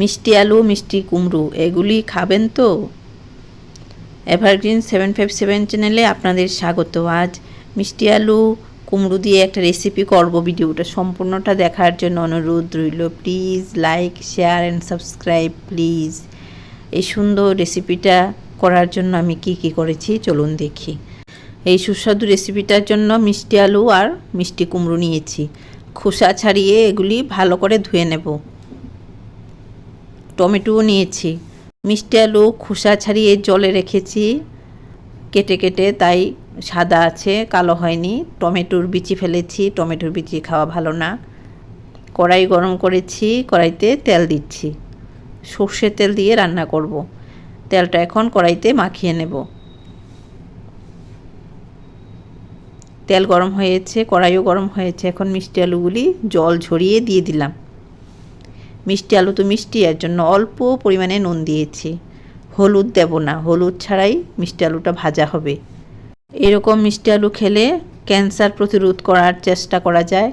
মিষ্টি আলু, মিষ্টি কুমড়ো, এগুলি খাবেন তো? এভারগ্রিন সেভেন ফাইভ সেভেন চ্যানেলে আপনাদের স্বাগত। আজ মিষ্টি আলু, কুমড়ো দিয়ে একটা রেসিপি করব ভিডিওটা। সম্পূর্ণটা দেখার জন্য অনুরোধ রইল। Please like share and subscribe please এই সুন্দর রেসিপিটা করার জন্য আমি কি কি করেছি চলুন দেখি। এই সুস্বাদু রেসিপিটার জন্য মিষ্টি আলু আর মিষ্টি কুমড়ো নিয়েছি। খোসা ছাড়িয়ে এগুলি ভালো করে ধুয়ে নেব। টমেটোও নিয়েছি। মিষ্টি আলু, খোসা ছাড়িয়ে জলে রেখেছি। কেটে কেটে তাই সাদা আছে, কালো হয়নি। টমেটোর বিচি ফেলেছি, টমেটোর বিচি খাওয়া ভালো না। কড়াই গরম করেছি, কড়াইতে তেল দিচ্ছি। সর্ষের তেল দিয়ে রান্না করব। তেলটা এখন কড়াইতে মাখিয়ে নেব। তেল গরম হয়েছে, কড়াইও গরম হয়েছে। এখন মিষ্টি আলুগুলি জল ঝরিয়ে দিয়ে দিলাম। মিষ্টি আলু তো মিষ্টি, এর জন্য অল্প পরিমাণে নুন দিয়েছি। হলুদ দেব না, হলুদ ছাড়াই মিষ্টি আলুটা ভাজা হবে। এরকম মিষ্টি আলু খেলে ক্যান্সার প্রতিরোধ করার চেষ্টা করা যায়।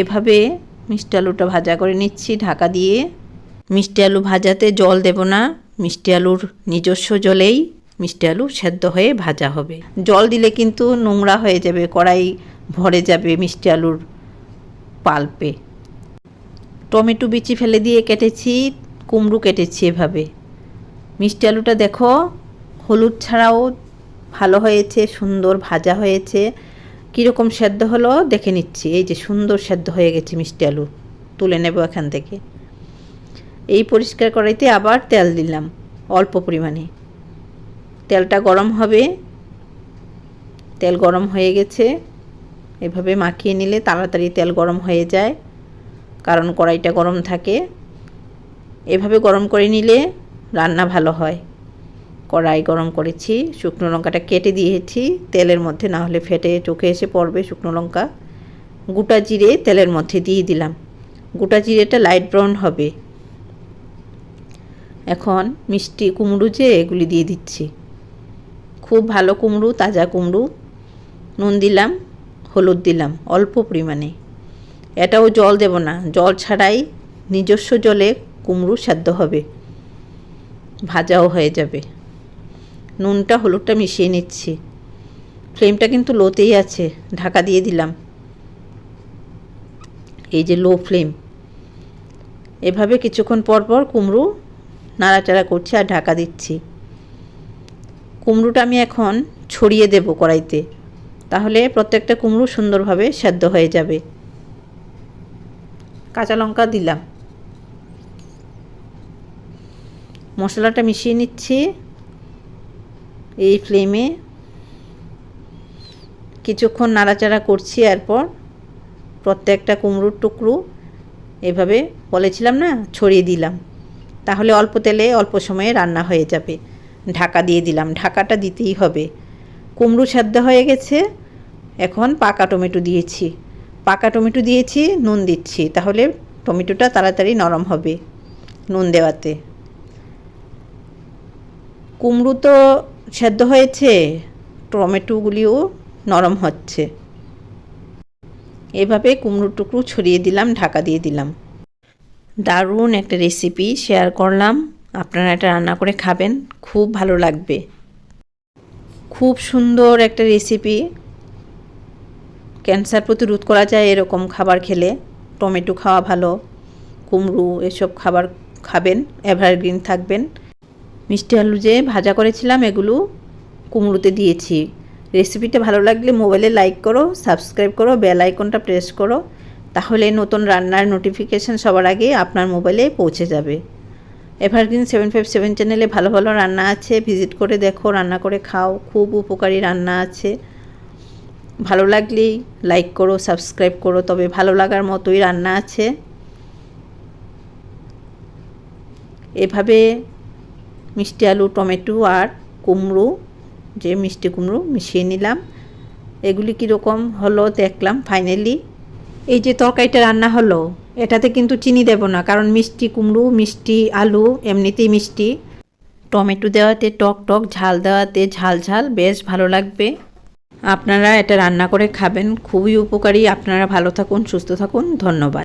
এভাবে মিষ্টি আলুটা ভাজা করে নিচ্ছি, ঢাকা দিয়ে। মিষ্টি আলু ভাজাতে জল দেব না, মিষ্টি আলুর নিজস্ব জলেই মিষ্টি আলু সেদ্ধ হয়ে ভাজা হবে। জল দিলে কিন্তু নোংরা হয়ে যাবে, কড়াই ভরে যাবে মিষ্টি আলুর পাল্পে। টমেটো বিচি ফেলে দিয়ে কেটেছি, কুমড়ো কেটেছি এভাবে। মিষ্টি আলুটা দেখো, হলুদ ছাড়াও ভালো হয়েছে, সুন্দর ভাজা হয়েছে। কীরকম সেদ্ধ হলো দেখে নিচ্ছি। এই যে সুন্দর সেদ্ধ হয়ে গেছে মিষ্টি আলু। তুলে নেব এখান থেকে। এই পরিষ্কার করাইতে আবার তেল দিলাম, অল্প পরিমাণে। তেলটা গরম হবে। তেল গরম হয়ে গেছে। এভাবে মাখিয়ে নিলে তাড়াতাড়ি তেল গরম হয়ে যায়। কারণ কড়াইটা গরম থাকে। এভাবে গরম করে নিলে রান্না ভালো হয়। কড়াই গরম করেছি, শুকনো লঙ্কাটা কেটে দিয়েছি, তেলের মধ্যে না হলে ফেটে চোখে এসে পড়বে শুকনো লঙ্কা। গোটা জিরে তেলের মধ্যে দিয়ে দিলাম। গোটা জিরেটা লাইট ব্রাউন হবে। এখন মিষ্টি কুমড়ো যে এগুলি দিয়ে দিচ্ছি। খুব ভালো কুমড়ো, তাজা কুমড়ো। নুন দিলাম, হলুদ দিলাম, অল্প পরিমাণে। এটাও জল দেব না। জল ছাড়াই নিজস্ব জলে কুমড়ো সেদ্ধ হবে। ভাজাও হয়ে যাবে। নুনটা, হলুদটা মিশিয়ে নিচ্ছি। ফ্লেমটা কিন্তু লোতেই আছে। ঢাকা দিয়ে দিলাম। এই যে লো ফ্লেম। এভাবে কিছুক্ষণ পর পর কুমড়ো নাড়াচাড়া করছি আর ঢাকা দিচ্ছি। কুমড়োটা আমি এখন ছড়িয়ে দেব কড়াইতে। তাহলে প্রত্যেকটা কুমড়ো সুন্দরভাবে সেদ্ধ হয়ে যাবে। কাঁচা লঙ্কা দিলাম। মশলাটা মিশিয়ে নিচ্ছি। এই ফ্লেমে কিছুক্ষণ নাড়াচাড়া করছি এরপর প্রত্যেকটা কুমড়োর টুকরো এভাবে বলেছিলাম না, ছড়িয়ে দিলাম। তাহলে অল্প তেলে অল্প সময়ে রান্না হয়ে যাবে। ঢাকা দিয়ে দিলাম। ঢাকাটা দিতেই হবে। কুমড়ো সেদ্ধ হয়ে গেছে। এখন পাকা টমেটো দিয়েছি। পাকা টমেটো দিয়েছি, নুন দিচ্ছি। তাহলে টমেটোটা তাড়াতাড়ি নরম হবে নুন দেওয়াতে। কুমড়ো তো সেদ্ধ হয়েছে, টমেটোগুলিও নরম হচ্ছে। এভাবে কুমড়ো টুকরো ছড়িয়ে দিলাম, ঢাকা দিয়ে দিলাম। দারুণ একটা রেসিপি শেয়ার করলাম। আপনারা এটা রান্না করে খাবেন, খুব ভালো লাগবে। খুব সুন্দর একটা রেসিপি ক্যান্সার প্রতিরোধ করা যায় এরকম খাবার খেলে। টমেটো খাওয়া ভালো। কুমড়ো এসব খাবার খাবেন, এভারগ্রিন থাকবেন। মিষ্টি আলু যে ভাজা করেছিলাম এগুলো কুমড়োতে দিয়েছি। রেসিপিটা ভালো লাগলে মোবাইলে লাইক করো, সাবস্ক্রাইব করো, বেল আইকনটা প্রেস করো। তাহলে নতুন রান্নার নোটিফিকেশান সবার আগে আপনার মোবাইলে পৌঁছে যাবে। এভারগ্রিন সেভেন ফাইভ সেভেন চ্যানেলে ভালো ভালো রান্না আছে। ভিজিট করে দেখো, রান্না করে খাও। খুব উপকারী রান্না আছে। ভালো লাগলেই লাইক করো সাবস্ক্রাইব করো, তবে ভালো লাগার মতোই রান্না আছে। এভাবে মিষ্টি আলু, টমেটো আর কুমড়ো, যে মিষ্টি কুমড়ো মিশিয়ে নিলাম। এগুলি কীরকম হলো দেখলাম ফাইনালি এই যে তরকারিটা রান্না হলো, এটাতে কিন্তু চিনি দেব না, কারণ মিষ্টি কুমড়ো, মিষ্টি আলু, এমনিতেই মিষ্টি। টমেটো দেওয়াতে টক টক, ঝাল দেওয়াতে ঝাল ঝাল, বেশ ভালো লাগবে। আপনারা এটা রান্না করে খাবেন। খুবই উপকারী। আপনারা ভালো থাকুন সুস্থ থাকুন। ধন্যবাদ।